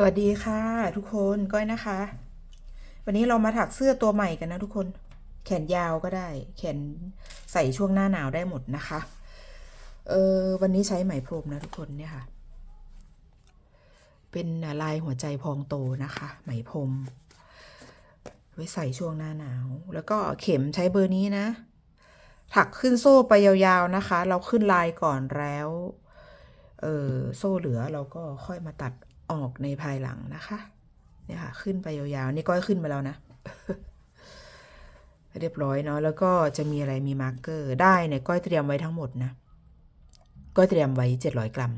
สวัสดีค่ะ ทุกคนก้อยนะคะ วันนี้เรามาถักเสื้อตัวใหม่กันนะทุกคน แขนยาวก็ได้ แขนใส่ช่วงหน้าหนาวได้หมดนะคะเออวันนี้ใช้ไหมพรมนะทุกคนเนี่ยค่ะ เป็นลายหัวใจพองโตนะคะ ไหมพรมไว้ใส่ช่วงหน้าหนาว แล้วก็เข็มใช้เบอร์นี้นะ ถักขึ้นโซ่ไปยาวๆนะคะ เราขึ้นลายก่อนแล้วเออโซ่เหลือเราก็ค่อยมาตัด ออกในภายหลังนะคะ เนี่ยค่ะ ขึ้นไปยาวๆ นี่ก้อยขึ้นมาแล้วนะ เรียบร้อยเนาะ แล้วก็จะมีอะไรมีมาร์กเกอร์ได้เนี่ยก้อยเตรียมไว้ทั้งหมดนะ ก้อยเตรียมไว้เจ็ดร้อยกรัม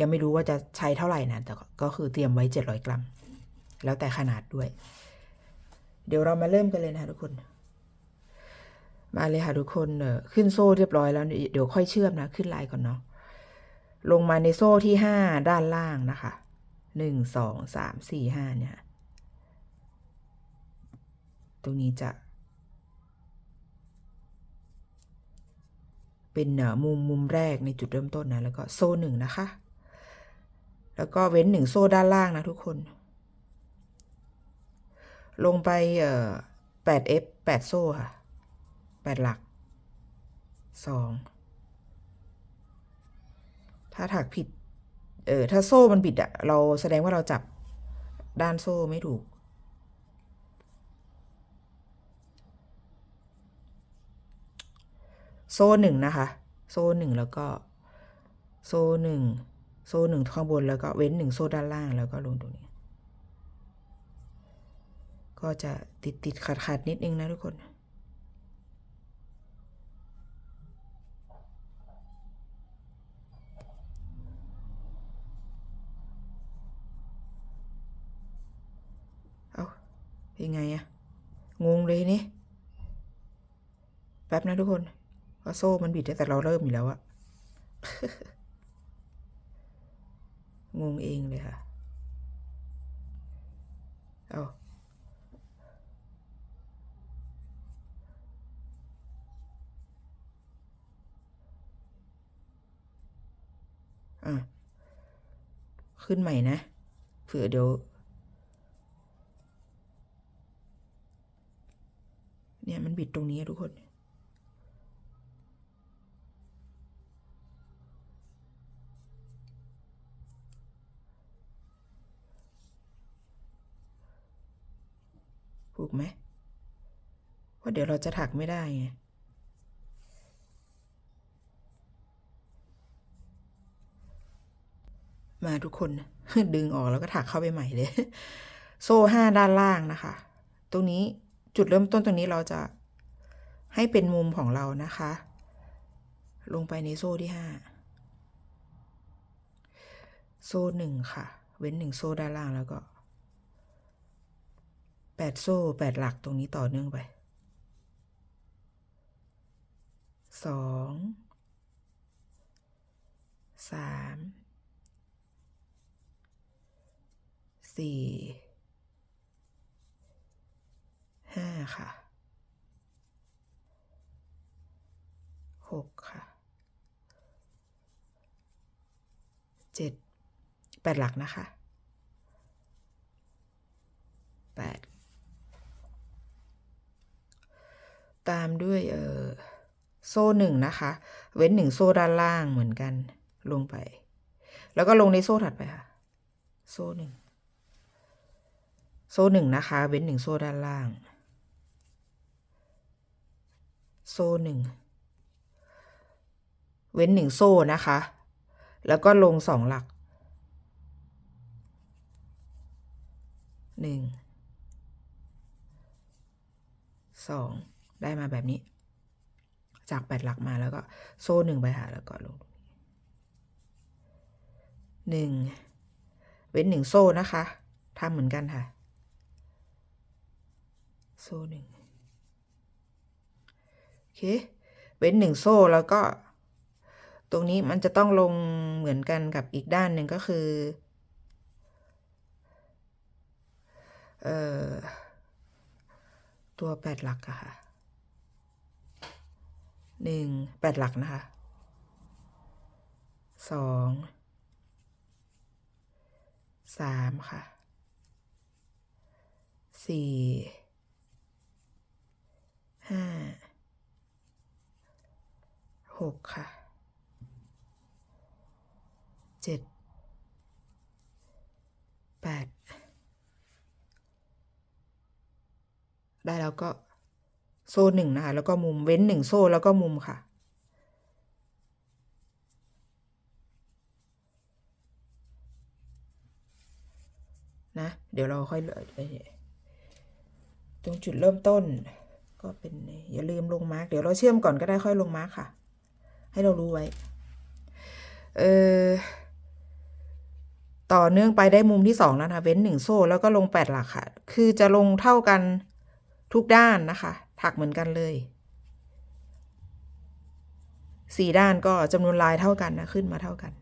ยังไม่รู้ว่าจะใช้เท่าไหร่นะ แต่ก็คือเตรียมไว้เจ็ดร้อยกรัม แล้วแต่ขนาดด้วย เดี๋ยวเรามาเริ่มกันเลยนะคะทุกคนมาเลยค่ะทุกคนเออขึ้นโซ่เรียบร้อยแล้วเดี๋ยวค่อยเชื่อมนะ ขึ้นลายก่อนเนาะลงมาในโซ่ที่ห้าด้านล่างนะคะ หนึ่งสองสามสี่ห้าเนี่ยตรงนี้จะเป็นมุมมุมแรกในจุดเริ่มต้นนะแล้วก็โซ่หนึ่งนะคะ แล้วก็เว้นหนึ่งโซ่ด้านล่างนะทุกคน ลงไปเอ่อแปด F แปดโซ่ค่ะแปดหลักสองถ้าถักผิด เออถ้าโซ่มันบิดอะเราแสดงว่าเราจับด้านโซ่ไม่ถูก โซ่หนึ่งนะคะ โซ่หนึ่งแล้วก็ โซ่หนึ่งโซ่หนึ่งข้างบนแล้วก็เว้นหนึ่งโซ่ด้านล่างแล้วก็ลงตรงนี้ ก็จะติดติดขัดขัดนิดนึงนะทุกคน เป็นไงอะงงเลยนี้แป๊บนะทุกคนว่าะโซ่มันบิดแต่เราเริ่มอยู่แล้วอะงงเองเลยค่ะ เอาอะขึ้นใหม่นะเผื่อเดี๋ยว เนี่ยมัน บิดตรงนี้ทุกคนถูกไหมเพราะเดี๋ยวเราจะถักไม่ได้ไงมาทุกคนดึงออกแล้วก็ถักเข้าไปใหม่เลย โซ่ห้าด้านล่างนะคะ ตรงนี้จุดเริ่มต้นตรงนี้เราจะ ให้เป็นมุมของเรานะคะ ลงไปในโซ่ที่ห้าโซ่หนึ่งค่ะ เว้นหนึ่งโซ่ด้านล่างแล้วก็แปดโซ่แปดหลักตรงนี้ต่อเนื่องไปสองสามสี่ห้าค่ะ หกค่ะเจ็ดแปดหลักนะคะแปดตามด้วยเออโซ่หนึ่งนะคะ เว้นหนึ่งโซ่ด้านล่างเหมือนกันลงไป แล้วก็ลงในโซ่ถัดไปค่ะ โซ่หนึ่งโซ่หนึ่งนะคะ เว้นหนึ่งโซ่ด้านล่าง โซ่หนึ่ง เว้นหนึ่งโซ่นะคะ แล้วก็ลงสองหลักหนึ่งสองได้มาแบบนี้ จากแปดหลักมาแล้วก็โซ่หนึ่งไปหาแล้วก็ลงหนึ่งเว้นหนึ่งโซ่นะคะทำเหมือนกันค่ะ โซ่หนึ่งโอเค เว้นหนึ่งโซ่แล้วก็ ตรงนี้มันจะต้องลงเหมือนกันกับอีกด้านหนึ่งก็คือเอ่อตัวแปดหลักอะค่ะหนึ่งแปดหลักนะคะสองสามค่ะสี่ห้าหกค่ะ เจ็ดแปดได้แล้วก็โซ่หนึ่งนะคะ แล้วก็มุมเว้นหนึ่งโซ่แล้วก็มุมค่ะ นะ เดี๋ยวเราค่อยเอ่อตรงจุดเริ่มต้น ก็เป็นอย่าลืมลงมาร์กเดี๋ยวเราเชื่อมก่อนก็ได้ค่อยลงมาร์กค่ะ ให้เรารู้ไว้ เออ ต่อเนื่องไปได้มุมที่สองแล้วนะคะเว้นหนึ่งโซ่แล้วก็ลงแปดหลักค่ะ คือจะลงเท่ากันทุกด้านนะคะ ถักเหมือนกันเลยสี่ด้านก็จำนวนลายเท่ากันนะขึ้นมาเท่ากัน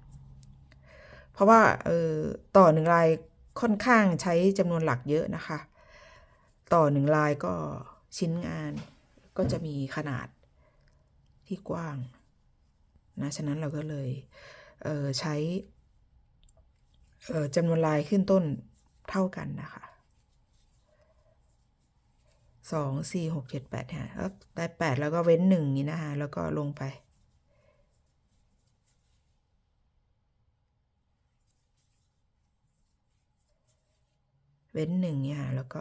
เพราะว่าเออต่อหนึ่งลายค่อนข้างใช้จำนวนหลักเยอะนะคะ ต่อหนึ่งลายก็ชิ้นงานก็จะมีขนาดที่กว้างนะฉะนั้นเราก็เลยเออใช้ จำนวนลายขึ้นต้นเท่ากันนะคะสองสี่หกเจ็ดแปดฮะแล้วได้แปดแล้วก็เว้นหนึ่งนี้นะคะแล้วก็ลงไป เว้นหนึ่งเนี่ยค่ะแล้วก็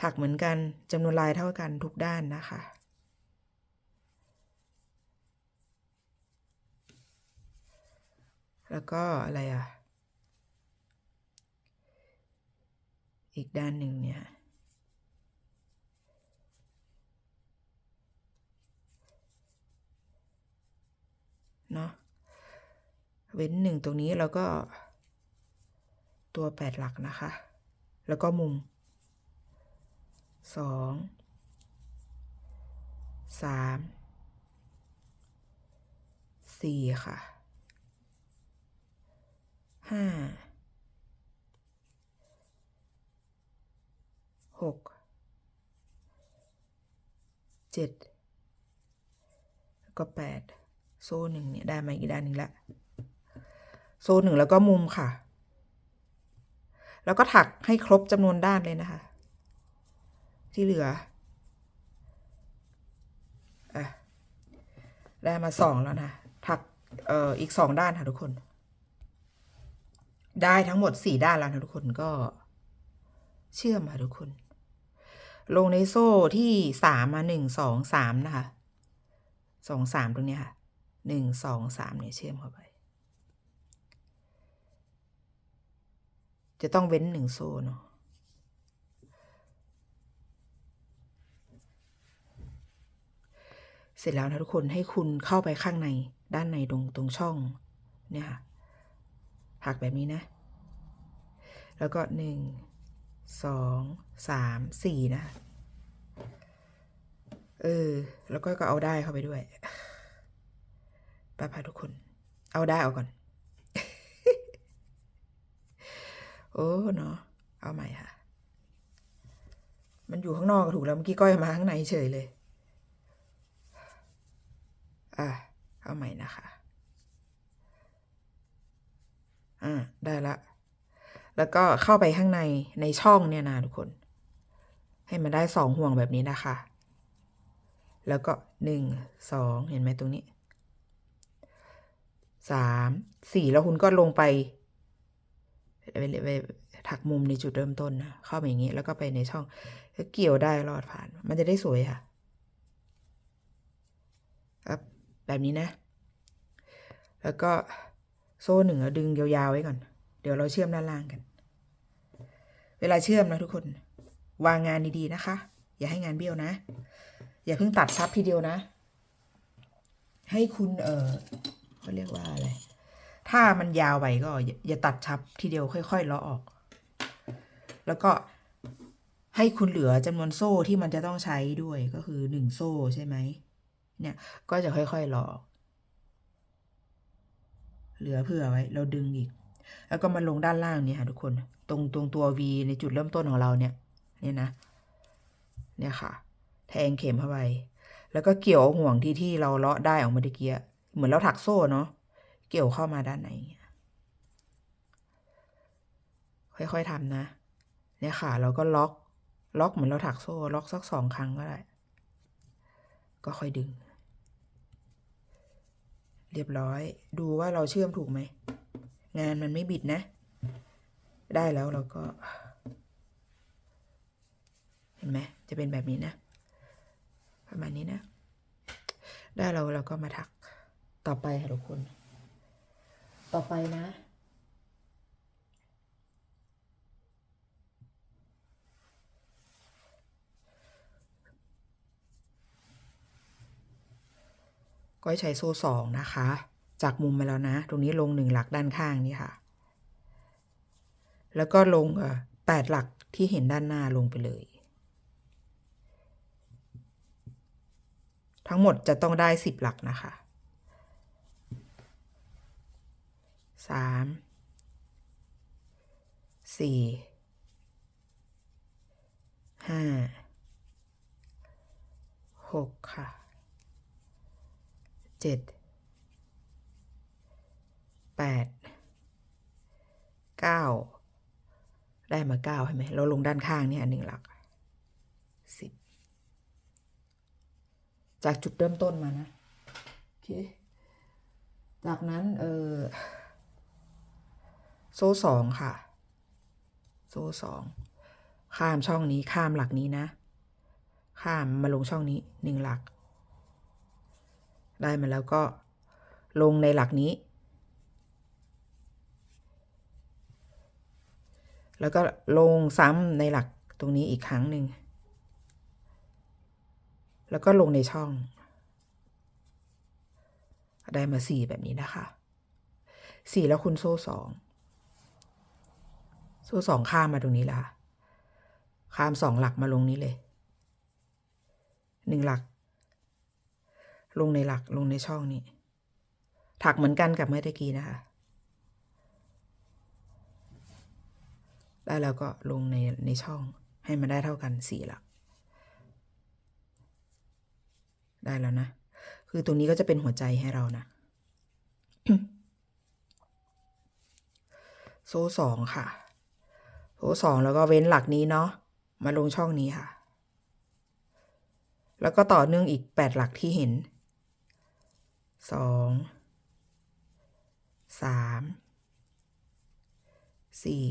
ถักเหมือนกันจำนวนลายเท่ากันทุกด้านนะคะ แล้วก็อะไรอะ อีกด้านหนึ่งเนี่ย เนาะ เว้นหนึ่งตรงนี้แล้วก็ตัวแปดหลักนะคะ แล้วก็มุมสองสามสี่ค่ะ ห้าหกเจ็ดแล้วก็แปดโซ่หนึ่งเนี่ยได้มาอีกด้านหนึ่งละโซ่หนึ่งแล้วก็มุมค่ะ แล้วก็ถักให้ครบจำนวนด้านเลยนะคะ ที่เหลืออะได้มาสองแล้วนะ ถักเอ่ออีกสองด้านค่ะทุกคน ได้ทั้งหมดสี่ด้านแล้วนะทุกคนก็ เชื่อมค่ะทุกคน ลงในโซ่ที่สามมาหนึ่งสองสามนะคะสองสามตรงนี้ค่ะหนึ่งสองสามเนี่ยเชื่อมเข้าไป จะต้องเว้นหนึ่งโซ่เนาะเสร็จแล้วนะทุกคนให้คุณเข้าไปข้างในด้านในตรงตรงช่องเนี่ยค่ะ หักแบบนี้นะ แล้วก็หนึ่งสองสามสี่นะเออ แล้วก็ก็เอาได้เข้าไปด้วยไปพาทุกคน เอาได้เอาก่อน โอ้เนาะเอาใหม่ค่ะ มันอยู่ข้างนอกถูกแล้วเมื่อกี้ก้อยมาข้างในเฉยเลย อะ เอาใหม่นะคะ อ่าได้ละ แล้วก็เข้าไปข้างในในช่องเนี่ยนะทุกคน ให้มันได้สองห่วงแบบนี้นะคะ แล้วก็หนึ่งสองเห็นไหมตรงนี้สามสี่แล้วคุณก็ลงไปไปถักมุมในจุดเริ่มต้นนะเข้าไปอย่างนี้ แล้วก็ไปในช่องเกี่ยวได้รอดผ่าน มันจะได้สวยค่ะแบบนี้นะ แล้วก็ โซ่หนึ่งเราดึงยาวๆไว้ก่อน เดี๋ยวเราเชื่อมด้านล่างกัน เวลาเชื่อมนะทุกคน วางงานดีๆนะคะ อย่าให้งานเบี้ยวนะ อย่าเพิ่งตัดซับทีเดียวนะ ให้คุณเออเขาเรียกว่าอะไร ถ้ามันยาวไปก็ อย่าอย่าตัดชับทีเดียวค่อยๆเลาะออก แล้วก็ให้คุณเหลือจำนวนโซ่ที่มันจะต้องใช้ด้วยก็คือหนึ่งโซ่ใช่ไหมเนี่ย ก็จะค่อยๆเลาะออก เหลือเผื่อไว้ เราดึงอีก แล้วก็มาลงด้านล่างนี่ค่ะทุกคน ตรงตรงตัว V ในจุดเริ่มต้นของเราเนี่ย เนี่ยนะ เนี่ยค่ะ แทงเข็มเข้าไป แล้วก็เกี่ยวห่วงที่ที่เราเลาะได้ออกมาตะเกียเหมือนเราถักโซ่เนาะ เกี่ยวเข้ามาด้านใน ค่อยๆทำนะ เนี่ยค่ะ เราก็ล็อก ล็อกเหมือนเราถักโซ่ ล็อกสักสองครั้งก็ได้ ก็ค่อยดึง เรียบร้อย ดูว่าเราเชื่อมถูกไหม งานมันไม่บิดนะ ได้แล้วเราก็ เห็นไหมจะเป็นแบบนี้นะ ประมาณนี้นะ ได้เราเราก็มาถักต่อไปค่ะทุกคน ต่อไปนะ ก้อยใช้โซ่สองนะคะ จากมุมมาแล้วนะ ตรงนี้ลงหนึ่งหลักด้านข้างนี่ค่ะ แล้วก็ลงเออแปดหลักที่เห็นด้านหน้าลงไปเลย ทั้งหมดจะต้องได้สิบหลักนะคะสามสี่ห้าหกค่ะ เจ็ดแปดเก้าได้มาเก้าใช่ไหมเราลงด้านข้างเนี่ยหนึ่งหลักสิบจากจุดเริ่มต้นมานะ โอเค จากนั้น เออโซ่สองค่ะ โซ่สองข้ามช่องนี้ข้ามหลักนี้นะ ข้ามมาลงช่องนี้หนึ่งหลัก ได้มาแล้วก็ลงในหลักนี้ แล้วก็ลงซ้ำในหลักตรงนี้อีกครั้งหนึ่ง แล้วก็ลงในช่อง ได้มาสี่แบบนี้นะคะสี่แล้วคุณโซ่สองโซ่สองข้ามมาตรงนี้ละค่ะข้ามสองหลักมาลงนี้เลยหนึ่งหลัก ลงในหลักลงในช่องนี้ ถักเหมือนกันกับเมื่อตะกี้นะคะ ได้แล้วก็ลงในในช่องให้มันได้เท่ากันสี่หลัก ได้แล้วนะ คือตรงนี้ก็จะเป็นหัวใจให้เรานะ โซ่สองค่ะ โซ่สองแล้วก็เว้นหลักนี้เนาะ มาลงช่องนี้ค่ะแล้วก็ต่อเนื่องอีกแปดหลักที่เห็น สองสามสี่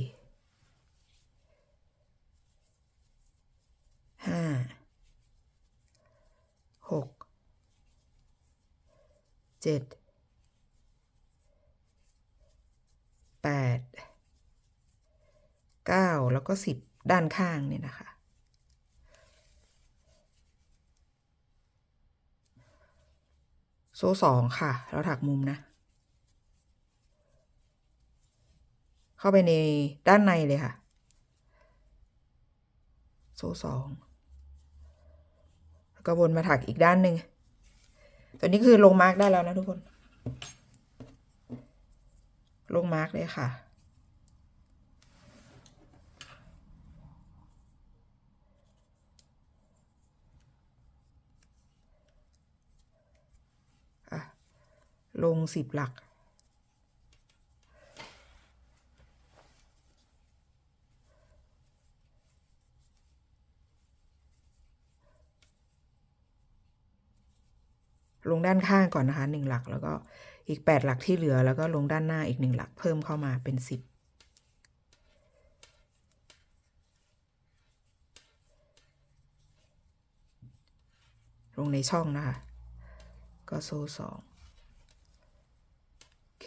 ห้าหกเจ็ดแปดเก้าแล้วก็สิบด้านข้างเนี่ยนะคะ โซ่สองค่ะ เราถักมุมนะ เข้าไปในด้านในเลยค่ะ โซ่สองแล้วก็วนมาถักอีกด้านหนึ่งตัวนี้คือลงมาร์กได้แล้วนะทุกคน ลงมาร์กเลยค่ะอะ ลงสิบหลัก ลงด้านข้างก่อนนะคะหนึ่งหลักแล้วก็อีกแปดหลักที่เหลือแล้วก็ลงด้านหน้าอีกหนึ่งหลักเพิ่มเข้ามาเป็นสิบลงในช่องนะคะ ก็โซ่สอง เค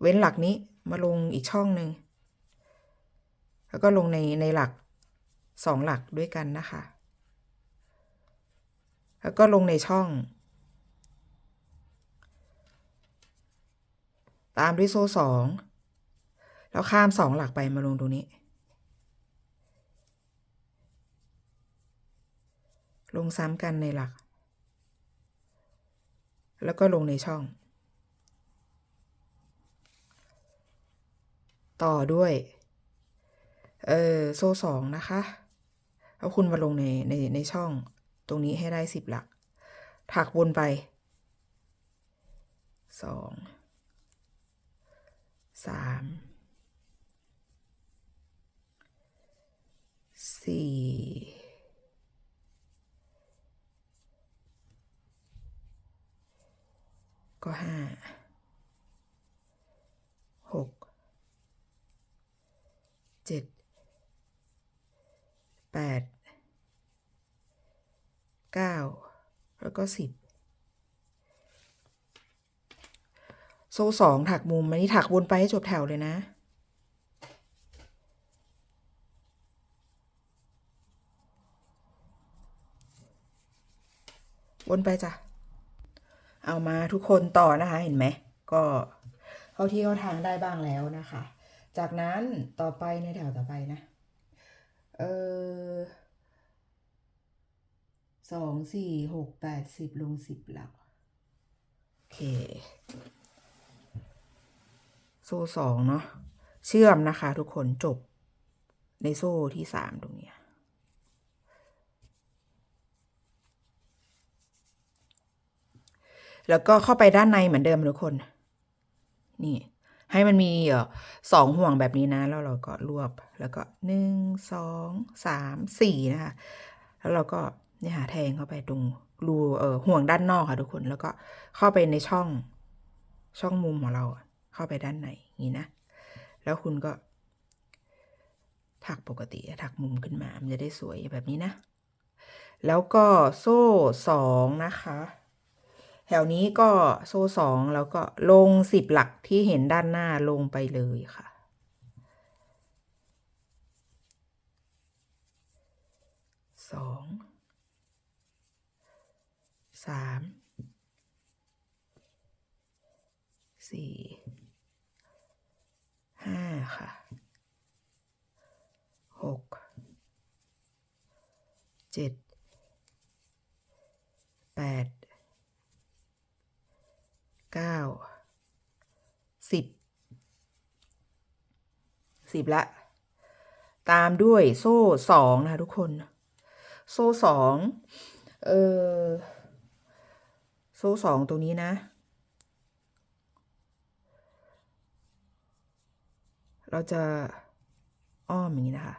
เว้นหลักนี้มาลงอีกช่องหนึ่ง แล้วก็ลงในในหลักสองหลักด้วยกันนะคะ แล้วก็ลงในช่อง ตามด้วยโซ่สอง แล้วข้ามสองหลักไปมาลงตรงนี้ ลงซ้ำกันในหลัก แล้วก็ลงในช่อง ต่อด้วย เออโซ่สองนะคะแล้วคุณมาลงในในในช่องตรงนี้ให้ได้สิบหลัก ถักวนไปสองสามสี่ก็ห้า หก เจ็ดแปดเก้าแล้วก็สิบโซ่สองถักมุมอันนี้ถักวนไปให้จบแถวเลยนะ วนไปจ้ะ เอามาทุกคนต่อนะคะ เห็นไหม ก็เข้าที่เข้าทางได้บ้างแล้วนะคะ จากนั้นต่อไปในแถวต่อไปนะ เออสองสี่หกแปดสิบลงสิบหลัก โอเค โซ่สองเนาะเชื่อมนะคะทุกคนจบในโซ่ที่สามตรงเนี้ยแล้วก็เข้าไปด้านในเหมือนเดิมทุกคน นี่ ให้มันมีเออสองห่วงแบบนี้นะ แล้วเราก็รวบแล้วก็หนึ่งสองสามสี่นะคะแล้วเราก็เนี่ยหาแทงเข้าไปตรงรูเอ่อห่วงด้านนอกค่ะทุกคนแล้วก็เข้าไปในช่องช่องมุมของเราเข้าไปด้านในนี้นะ แล้วคุณก็ ถักปกติถักมุมขึ้นมา มันจะได้สวยแบบนี้นะ แล้วก็โซ่สองนะคะ แถวนี้ก็โซ่สองแล้วก็ลงสิบหลักที่เห็นด้านหน้าลงไปเลยค่ะ สอง สาม สี่ ห้าค่ะ หก เจ็ด แปด เก้า สิบสิบละ ตามด้วยโซ่สองนะทุกคน โซ่สองเออโซ่สองตรงนี้นะ เราจะอ้อมอย่างนี้นะคะ